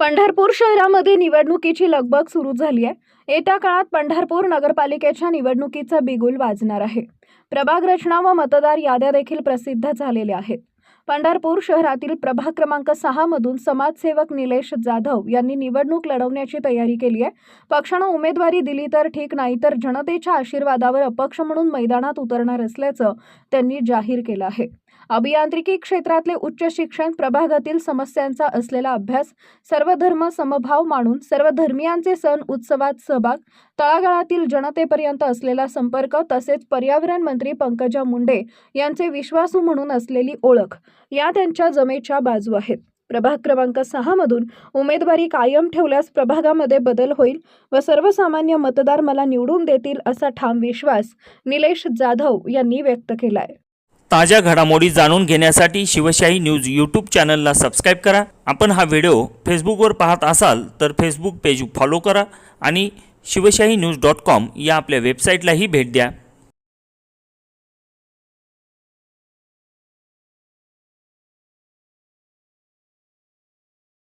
पंढरपूर शहरामध्ये निवडणुकीची लगबग सुरू झाली आहे. येत्या काळात पंढरपूर नगरपालिकेच्या निवडणुकीचा बिगुल वाजणार आहे. प्रभाग रचना व मतदार याद्या देखील प्रसिद्ध झालेल्या आहेत. पंढरपूर शहरातील प्रभाग क्रमांक सहामधून समाजसेवक निलेश जाधव यांनी निवडणूक लढवण्याची तयारी केली आहे. पक्षानं उमेदवारी दिली तर ठीक नाही तर जनतेच्या आशीर्वादावर अपक्ष म्हणून मैदानात उतरणार असल्याचं त्यांनी जाहीर केलं आहे. अभियांत्रिकी क्षेत्रातले उच्च शिक्षण प्रभागातील समस्यांचा असलेला अभ्यास सर्वधर्म समभाव मानून सर्व धर्मियांचे सण उत्सवात सहभाग तळागाळातील जनतेपर्यंत असलेला संपर्क तसेच पर्यावरण मंत्री पंकजा मुंडे यांचे विश्वासू म्हणून असलेली ओळख या त्यांच्या जमेच्या बाजू आहेत. प्रभाग क्रमांक सहामधून उमेदवारी कायम ठेवल्यास प्रभागामध्ये बदल होईल व सर्वसामान्य मतदार मला निवडून देतील असा ठाम विश्वास निलेश जाधव यांनी व्यक्त केला आहे ताज्या घडामोडी जाणून घेण्यासाठी शिवशाही न्यूज यूट्यूब चॅनलला सबस्क्राईब करा. आपण हा व्हिडिओ फेसबुकवर पाहत असाल तर फेसबुक पेज फॉलो करा आणि शिवशाही न्यूज डॉट कॉम या आपल्या वेबसाईटलाही भेट द्या.